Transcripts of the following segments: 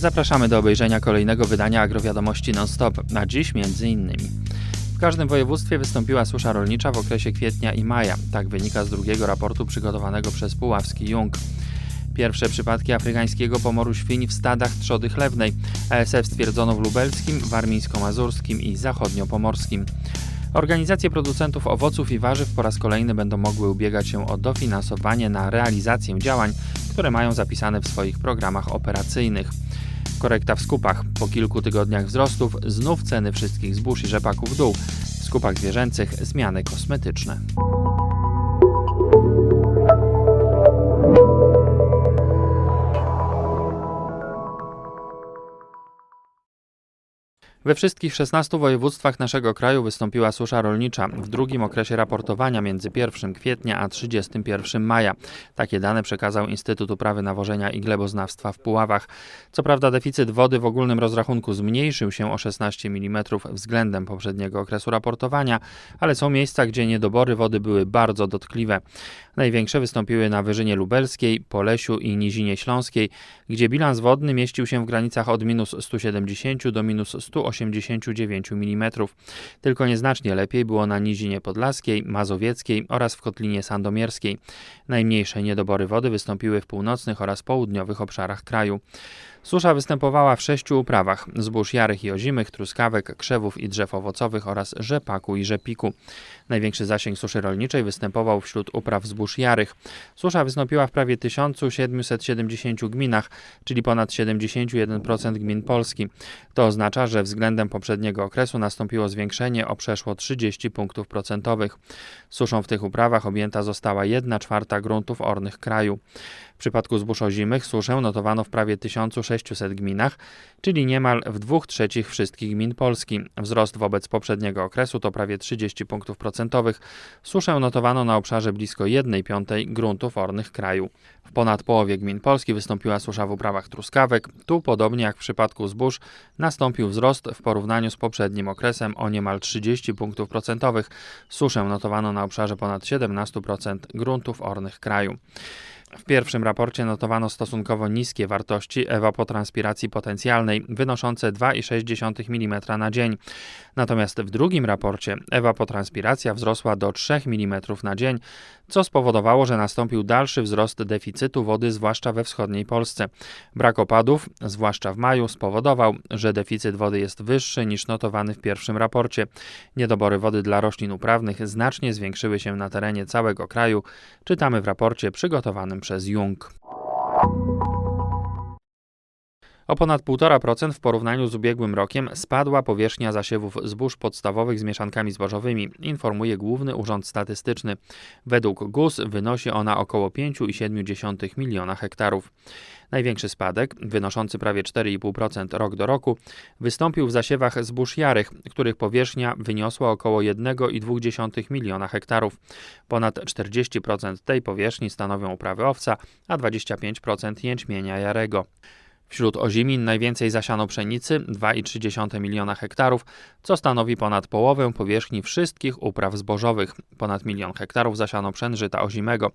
Zapraszamy do obejrzenia kolejnego wydania Agrowiadomości Non-Stop, a dziś między innymi. W każdym województwie wystąpiła susza rolnicza w okresie kwietnia i maja. Tak wynika z drugiego raportu przygotowanego przez Puławski Jung. Pierwsze przypadki afrykańskiego pomoru świń w stadach trzody chlewnej. ASF stwierdzono w lubelskim, warmińsko-mazurskim i zachodniopomorskim. Organizacje producentów owoców i warzyw po raz kolejny będą mogły ubiegać się o dofinansowanie na realizację działań, które mają zapisane w swoich programach operacyjnych. Korekta w skupach. Po kilku tygodniach wzrostów znów ceny wszystkich zbóż i rzepaków w dół. W skupach zwierzęcych zmiany kosmetyczne. We wszystkich 16 województwach naszego kraju wystąpiła susza rolnicza w drugim okresie raportowania między 1 kwietnia a 31 maja. Takie dane przekazał Instytut Uprawy Nawożenia i Gleboznawstwa w Puławach. Co prawda deficyt wody w ogólnym rozrachunku zmniejszył się o 16 mm względem poprzedniego okresu raportowania, ale są miejsca, gdzie niedobory wody były bardzo dotkliwe. Największe wystąpiły na Wyżynie Lubelskiej, Polesiu i Nizinie Śląskiej, gdzie bilans wodny mieścił się w granicach od minus 170 do minus 189 mm. Tylko nieznacznie lepiej było na Nizinie Podlaskiej, Mazowieckiej oraz w Kotlinie Sandomierskiej. Najmniejsze niedobory wody wystąpiły w północnych oraz południowych obszarach kraju. Susza występowała w sześciu uprawach: zbóż jarych i ozimych, truskawek, krzewów i drzew owocowych oraz rzepaku i rzepiku. Największy zasięg suszy rolniczej występował wśród upraw zbóż jarych. Susza wystąpiła w prawie 1770 gminach, czyli ponad 71% gmin Polski. To oznacza, że względem poprzedniego okresu nastąpiło zwiększenie o przeszło 30 punktów procentowych. Suszą w tych uprawach objęta została 1 czwarta gruntów ornych kraju. Przypadku zbóż ozimych suszę notowano w prawie 1600 gminach, czyli niemal w 2 trzecich wszystkich gmin Polski. Wzrost wobec poprzedniego okresu to prawie 30 punktów procentowych. Suszę notowano na obszarze blisko 1 piątej gruntów ornych kraju. W ponad połowie gmin Polski wystąpiła susza w uprawach truskawek. Tu, podobnie jak w przypadku zbóż, nastąpił wzrost w porównaniu z poprzednim okresem o niemal 30 punktów procentowych. Suszę notowano na obszarze ponad 17% gruntów ornych kraju. W pierwszym raporcie notowano stosunkowo niskie wartości ewapotranspiracji potencjalnej, wynoszące 2,6 mm na dzień. Natomiast w drugim raporcie ewapotranspiracja wzrosła do 3 mm na dzień, co spowodowało, że nastąpił dalszy wzrost deficytu wody, zwłaszcza we wschodniej Polsce. Brak opadów, zwłaszcza w maju, spowodował, że deficyt wody jest wyższy niż notowany w pierwszym raporcie. Niedobory wody dla roślin uprawnych znacznie zwiększyły się na terenie całego kraju, czytamy w raporcie przygotowanym przez Jung. O ponad 1,5% w porównaniu z ubiegłym rokiem spadła powierzchnia zasiewów zbóż podstawowych z mieszankami zbożowymi, informuje Główny Urząd Statystyczny. Według GUS wynosi ona około 5,7 miliona hektarów. Największy spadek, wynoszący prawie 4,5% rok do roku, wystąpił w zasiewach zbóż jarych, których powierzchnia wyniosła około 1,2 miliona hektarów. Ponad 40% tej powierzchni stanowią uprawy owca, a 25% jęczmienia jarego. Wśród ozimin najwięcej zasiano pszenicy 2,3 miliona hektarów, co stanowi ponad połowę powierzchni wszystkich upraw zbożowych. Ponad milion hektarów zasiano pszenżyta ozimego.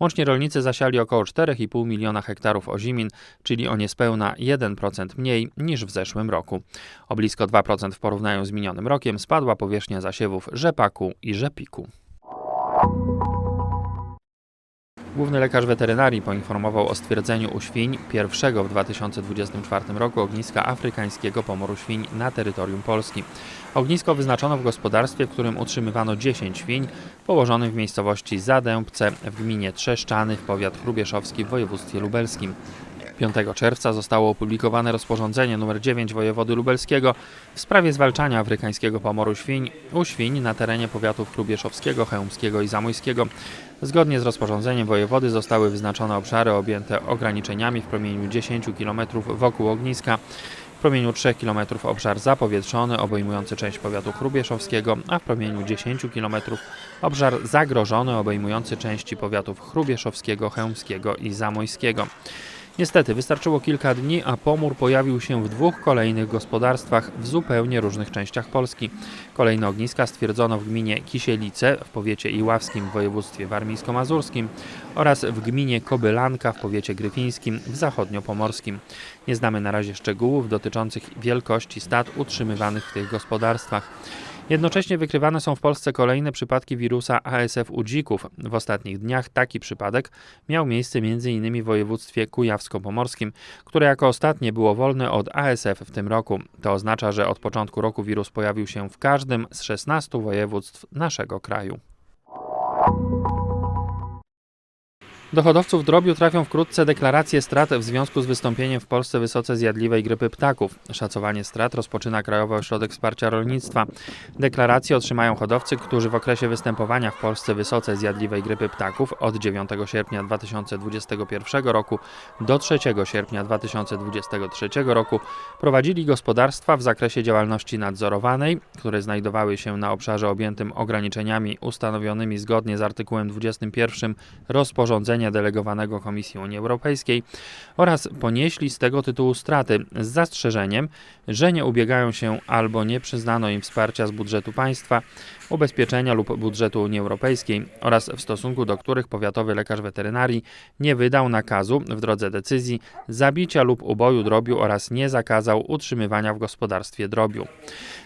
Łącznie rolnicy zasiali około 4,5 miliona hektarów ozimin, czyli o niespełna 1% mniej niż w zeszłym roku. O blisko 2% w porównaniu z minionym rokiem spadła powierzchnia zasiewów rzepaku i rzepiku. Główny lekarz weterynarii poinformował o stwierdzeniu u świń pierwszego w 2024 roku ogniska afrykańskiego pomoru świń na terytorium Polski. Ognisko wyznaczono w gospodarstwie, w którym utrzymywano 10 świń, położonym w miejscowości Zadębce w gminie Trzeszczany w powiat chrubieszowski w województwie lubelskim. 5 czerwca zostało opublikowane rozporządzenie nr 9 wojewody lubelskiego w sprawie zwalczania afrykańskiego pomoru świń u świń na terenie powiatów chrubieszowskiego, chełmskiego i zamojskiego. Zgodnie z rozporządzeniem wojewody zostały wyznaczone obszary objęte ograniczeniami w promieniu 10 km wokół ogniska. W promieniu 3 km obszar zapowietrzony obejmujący część powiatu chrubieszowskiego, a w promieniu 10 km obszar zagrożony obejmujący części powiatów chrubieszowskiego, chełmskiego i zamojskiego. Niestety, wystarczyło kilka dni, a pomór pojawił się w dwóch kolejnych gospodarstwach w zupełnie różnych częściach Polski. Kolejne ogniska stwierdzono w gminie Kisielice w powiecie iławskim w województwie warmińsko-mazurskim oraz w gminie Kobylanka w powiecie gryfińskim w zachodniopomorskim. Nie znamy na razie szczegółów dotyczących wielkości stad utrzymywanych w tych gospodarstwach. Jednocześnie wykrywane są w Polsce kolejne przypadki wirusa ASF u dzików. W ostatnich dniach taki przypadek miał miejsce m.in. w województwie kujawsko-pomorskim, które jako ostatnie było wolne od ASF w tym roku. To oznacza, że od początku roku wirus pojawił się w każdym z 16 województw naszego kraju. Do hodowców drobiu trafią wkrótce deklaracje strat w związku z wystąpieniem w Polsce wysoce zjadliwej grypy ptaków. Szacowanie strat rozpoczyna Krajowy Ośrodek Wsparcia Rolnictwa. Deklaracje otrzymają hodowcy, którzy w okresie występowania w Polsce wysoce zjadliwej grypy ptaków od 9 sierpnia 2021 roku do 3 sierpnia 2023 roku prowadzili gospodarstwa w zakresie działalności nadzorowanej, które znajdowały się na obszarze objętym ograniczeniami ustanowionymi zgodnie z artykułem 21 rozporządzenia delegowanego Komisji Unii Europejskiej oraz ponieśli z tego tytułu straty z zastrzeżeniem, że nie ubiegają się albo nie przyznano im wsparcia z budżetu państwa, ubezpieczenia lub budżetu Unii Europejskiej oraz w stosunku do których powiatowy lekarz weterynarii nie wydał nakazu w drodze decyzji zabicia lub uboju drobiu oraz nie zakazał utrzymywania w gospodarstwie drobiu.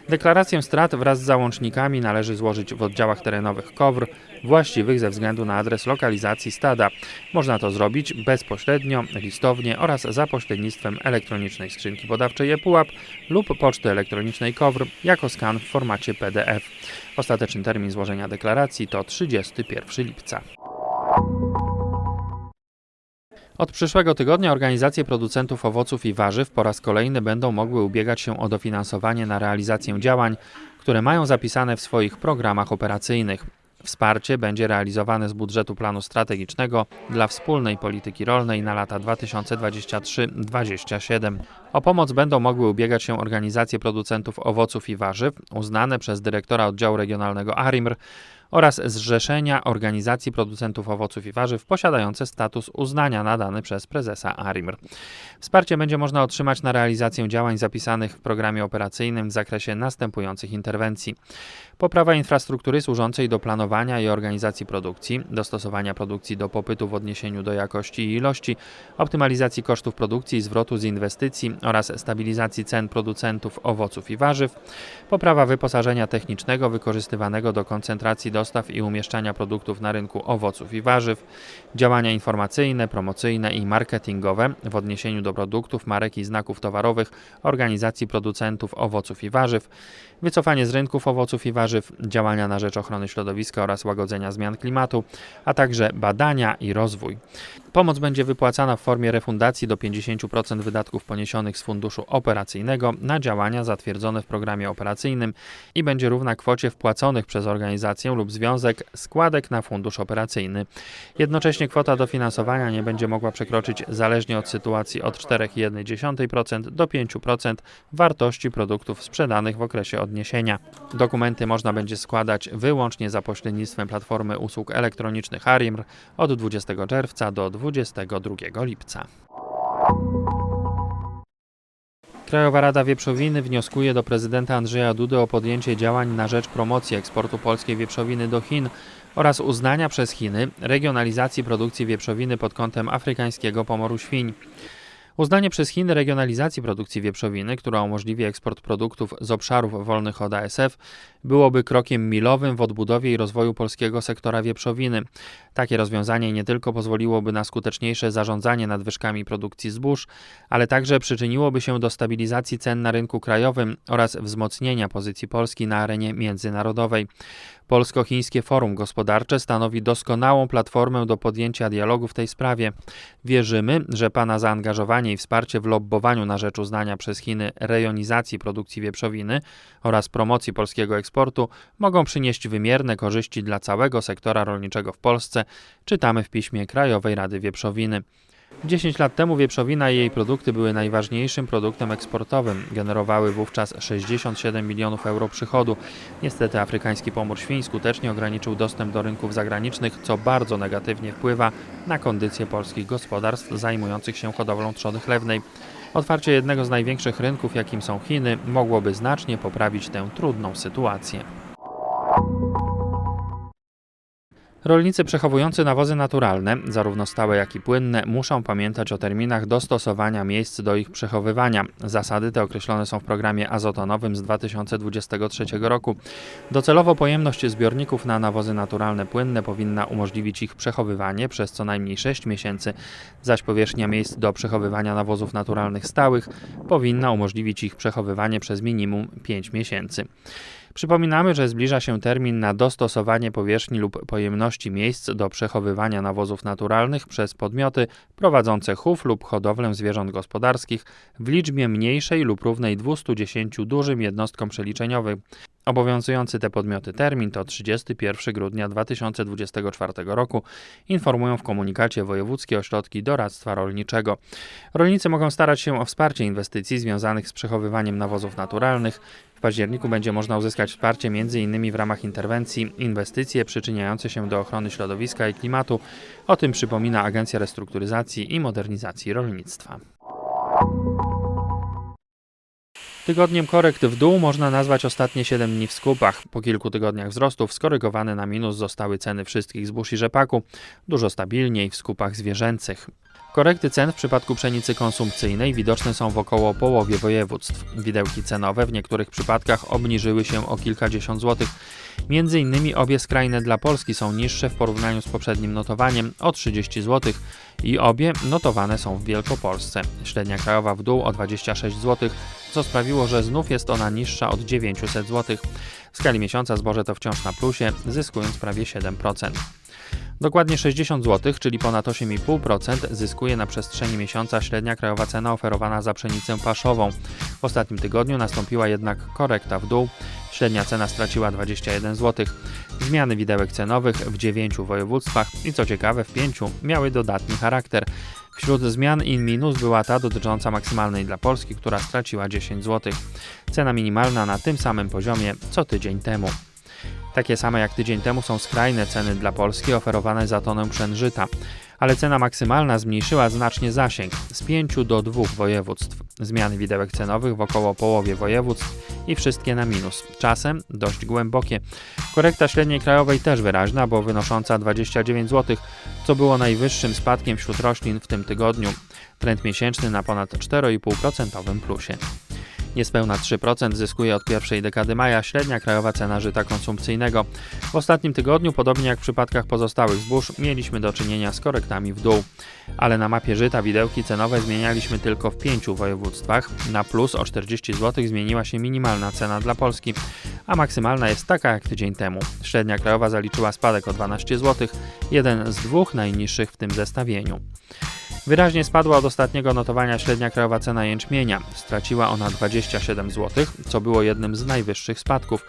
Deklarację strat wraz z załącznikami należy złożyć w oddziałach terenowych KOWR właściwych ze względu na adres lokalizacji stada. Można to zrobić bezpośrednio, listownie oraz za pośrednictwem elektronicznej skrzynki podawczej ePUAP lub poczty elektronicznej KOWR jako skan w formacie PDF. Ostateczny termin złożenia deklaracji to 31 lipca. Od przyszłego tygodnia organizacje producentów owoców i warzyw po raz kolejny będą mogły ubiegać się o dofinansowanie na realizację działań, które mają zapisane w swoich programach operacyjnych. Wsparcie będzie realizowane z budżetu planu strategicznego dla wspólnej polityki rolnej na lata 2023-2027. O pomoc będą mogły ubiegać się organizacje producentów owoców i warzyw uznane przez dyrektora oddziału regionalnego ARIMR oraz zrzeszenia organizacji producentów owoców i warzyw posiadające status uznania nadany przez prezesa ARIMR. Wsparcie będzie można otrzymać na realizację działań zapisanych w programie operacyjnym w zakresie następujących interwencji: poprawa infrastruktury służącej do planowania i organizacji produkcji, dostosowania produkcji do popytu w odniesieniu do jakości i ilości, optymalizacji kosztów produkcji i zwrotu z inwestycji oraz stabilizacji cen producentów owoców i warzyw, poprawa wyposażenia technicznego wykorzystywanego do koncentracji dostaw i umieszczania produktów na rynku owoców i warzyw, działania informacyjne, promocyjne i marketingowe w odniesieniu do produktów, marek i znaków towarowych organizacji producentów owoców i warzyw, wycofanie z rynków owoców i warzyw, działania na rzecz ochrony środowiska oraz łagodzenia zmian klimatu, a także badania i rozwój. Pomoc będzie wypłacana w formie refundacji do 50% wydatków poniesionych z funduszu operacyjnego na działania zatwierdzone w programie operacyjnym i będzie równa kwocie wpłaconych przez organizację lub związek składek na fundusz operacyjny. Jednocześnie kwota dofinansowania nie będzie mogła przekroczyć zależnie od sytuacji od 4,1% do 5% wartości produktów sprzedanych w okresie odniesienia. Dokumenty można będzie składać wyłącznie za pośrednictwem platformy usług elektronicznych ARIMR od 20 czerwca do 22 lipca. Krajowa Rada Wieprzowiny wnioskuje do prezydenta Andrzeja Dudy o podjęcie działań na rzecz promocji eksportu polskiej wieprzowiny do Chin oraz uznania przez Chiny regionalizacji produkcji wieprzowiny pod kątem afrykańskiego pomoru świń. Uznanie przez Chiny regionalizacji produkcji wieprzowiny, która umożliwi eksport produktów z obszarów wolnych od ASF, byłoby krokiem milowym w odbudowie i rozwoju polskiego sektora wieprzowiny. Takie rozwiązanie nie tylko pozwoliłoby na skuteczniejsze zarządzanie nadwyżkami produkcji zbóż, ale także przyczyniłoby się do stabilizacji cen na rynku krajowym oraz wzmocnienia pozycji Polski na arenie międzynarodowej. Polsko-Chińskie Forum Gospodarcze stanowi doskonałą platformę do podjęcia dialogu w tej sprawie. Wierzymy, że Pana zaangażowanie i wsparcie w lobbowaniu na rzecz uznania przez Chiny rejonizacji produkcji wieprzowiny oraz promocji polskiego eksportu mogą przynieść wymierne korzyści dla całego sektora rolniczego w Polsce, czytamy w piśmie Krajowej Rady Wieprzowiny. 10 lat temu wieprzowina i jej produkty były najważniejszym produktem eksportowym. Generowały wówczas 67 milionów euro przychodu. Niestety afrykański pomór świń skutecznie ograniczył dostęp do rynków zagranicznych, co bardzo negatywnie wpływa na kondycję polskich gospodarstw zajmujących się hodowlą trzody chlewnej. Otwarcie jednego z największych rynków, jakim są Chiny, mogłoby znacznie poprawić tę trudną sytuację. Rolnicy przechowujący nawozy naturalne, zarówno stałe jak i płynne, muszą pamiętać o terminach dostosowania miejsc do ich przechowywania. Zasady te określone są w programie azotonowym z 2023 roku. Docelowo pojemność zbiorników na nawozy naturalne płynne powinna umożliwić ich przechowywanie przez co najmniej 6 miesięcy, zaś powierzchnia miejsc do przechowywania nawozów naturalnych stałych powinna umożliwić ich przechowywanie przez minimum 5 miesięcy. Przypominamy, że zbliża się termin na dostosowanie powierzchni lub pojemności miejsc do przechowywania nawozów naturalnych przez podmioty prowadzące chów lub hodowlę zwierząt gospodarskich w liczbie mniejszej lub równej 210 dużym jednostkom przeliczeniowym. Obowiązujący te podmioty termin to 31 grudnia 2024 roku, informują w komunikacie wojewódzkie ośrodki doradztwa rolniczego. Rolnicy mogą starać się o wsparcie inwestycji związanych z przechowywaniem nawozów naturalnych. W październiku będzie można uzyskać wsparcie m.in. w ramach interwencji inwestycje przyczyniające się do ochrony środowiska i klimatu. O tym przypomina Agencja Restrukturyzacji i Modernizacji Rolnictwa. Tygodniem korekt w dół można nazwać ostatnie 7 dni w skupach. Po kilku tygodniach wzrostów skorygowane na minus zostały ceny wszystkich zbóż i rzepaku, dużo stabilniej w skupach zwierzęcych. Korekty cen w przypadku pszenicy konsumpcyjnej widoczne są w około połowie województw. Widełki cenowe w niektórych przypadkach obniżyły się o kilkadziesiąt złotych. Między innymi obie skrajne dla Polski są niższe w porównaniu z poprzednim notowaniem o 30 zł i obie notowane są w Wielkopolsce. Średnia krajowa w dół o 26 zł, co sprawiło, że znów jest ona niższa od 900 zł. W skali miesiąca zboże to wciąż na plusie, zyskując prawie 7%. Dokładnie 60 zł, czyli ponad 8,5% zyskuje na przestrzeni miesiąca średnia krajowa cena oferowana za pszenicę paszową. W ostatnim tygodniu nastąpiła jednak korekta w dół. Średnia cena straciła 21 zł. Zmiany widełek cenowych w 9 województwach i co ciekawe w 5 miały dodatni charakter. Wśród zmian in minus była ta dotycząca maksymalnej dla Polski, która straciła 10 zł. Cena minimalna na tym samym poziomie co tydzień temu. Takie same jak tydzień temu są skrajne ceny dla Polski oferowane za tonę przężyta, ale cena maksymalna zmniejszyła znacznie zasięg z 5 do 2 województw. Zmiany widełek cenowych w około połowie województw i wszystkie na minus, czasem dość głębokie. Korekta średniej krajowej też wyraźna, bo wynosząca 29 zł, co było najwyższym spadkiem wśród roślin w tym tygodniu. Trend miesięczny na ponad 4,5% plusie. Niespełna 3% zyskuje od pierwszej dekady maja średnia krajowa cena żyta konsumpcyjnego. W ostatnim tygodniu, podobnie jak w przypadkach pozostałych zbóż, mieliśmy do czynienia z korektami w dół. Ale na mapie żyta widełki cenowe zmienialiśmy tylko w pięciu województwach. Na plus o 40 zł zmieniła się minimalna cena dla Polski, a maksymalna jest taka jak tydzień temu. Średnia krajowa zaliczyła spadek o 12 zł, jeden z dwóch najniższych w tym zestawieniu. Wyraźnie spadła od ostatniego notowania średnia krajowa cena jęczmienia. Straciła ona 27 zł, co było jednym z najwyższych spadków.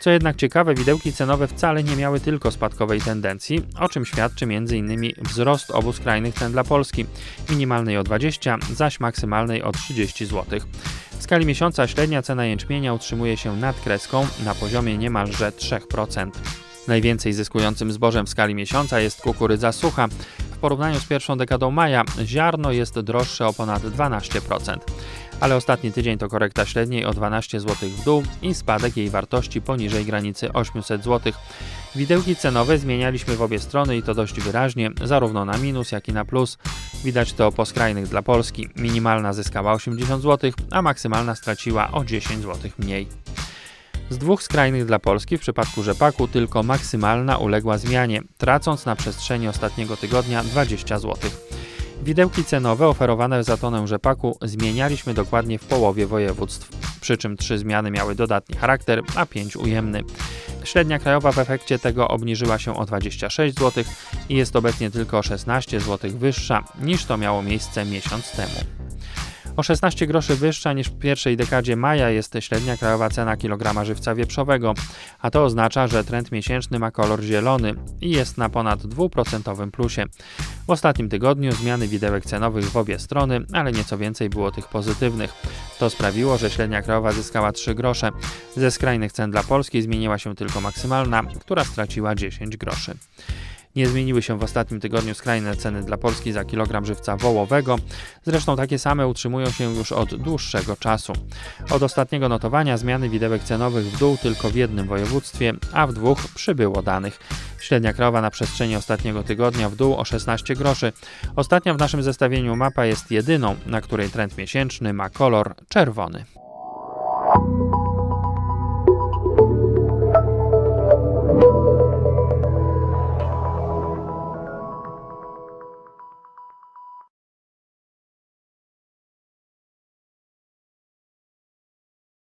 Co jednak ciekawe, widełki cenowe wcale nie miały tylko spadkowej tendencji, o czym świadczy m.in. wzrost obu skrajnych cen dla Polski, minimalnej o 20, zaś maksymalnej o 30 zł. W skali miesiąca średnia cena jęczmienia utrzymuje się nad kreską na poziomie niemalże 3%. Najwięcej zyskującym zbożem w skali miesiąca jest kukurydza sucha. W porównaniu z pierwszą dekadą maja ziarno jest droższe o ponad 12%, ale ostatni tydzień to korekta średniej o 12 zł w dół i spadek jej wartości poniżej granicy 800 zł. Widełki cenowe zmienialiśmy w obie strony i to dość wyraźnie, zarówno na minus, jak i na plus. Widać to po skrajnych dla Polski. Minimalna zyskała 80 zł, a maksymalna straciła o 10 zł mniej. Z dwóch skrajnych dla Polski w przypadku rzepaku tylko maksymalna uległa zmianie, tracąc na przestrzeni ostatniego tygodnia 20 zł. Widełki cenowe oferowane za tonę rzepaku zmienialiśmy dokładnie w połowie województw, przy czym trzy zmiany miały dodatni charakter, a pięć ujemny. Średnia krajowa w efekcie tego obniżyła się o 26 zł i jest obecnie tylko o 16 zł wyższa niż to miało miejsce miesiąc temu. O 16 groszy wyższa niż w pierwszej dekadzie maja jest średnia krajowa cena kilograma żywca wieprzowego, a to oznacza, że trend miesięczny ma kolor zielony i jest na ponad 2% plusie. W ostatnim tygodniu zmiany widełek cenowych w obie strony, ale nieco więcej było tych pozytywnych. To sprawiło, że średnia krajowa zyskała 3 grosze. Ze skrajnych cen dla Polski zmieniła się tylko maksymalna, która straciła 10 groszy. Nie zmieniły się w ostatnim tygodniu skrajne ceny dla Polski za kilogram żywca wołowego. Zresztą takie same utrzymują się już od dłuższego czasu. Od ostatniego notowania zmiany widełek cenowych w dół tylko w jednym województwie, a w dwóch przybyło danych. Średnia krowa na przestrzeni ostatniego tygodnia w dół o 16 groszy. Ostatnia w naszym zestawieniu mapa jest jedyną, na której trend miesięczny ma kolor czerwony.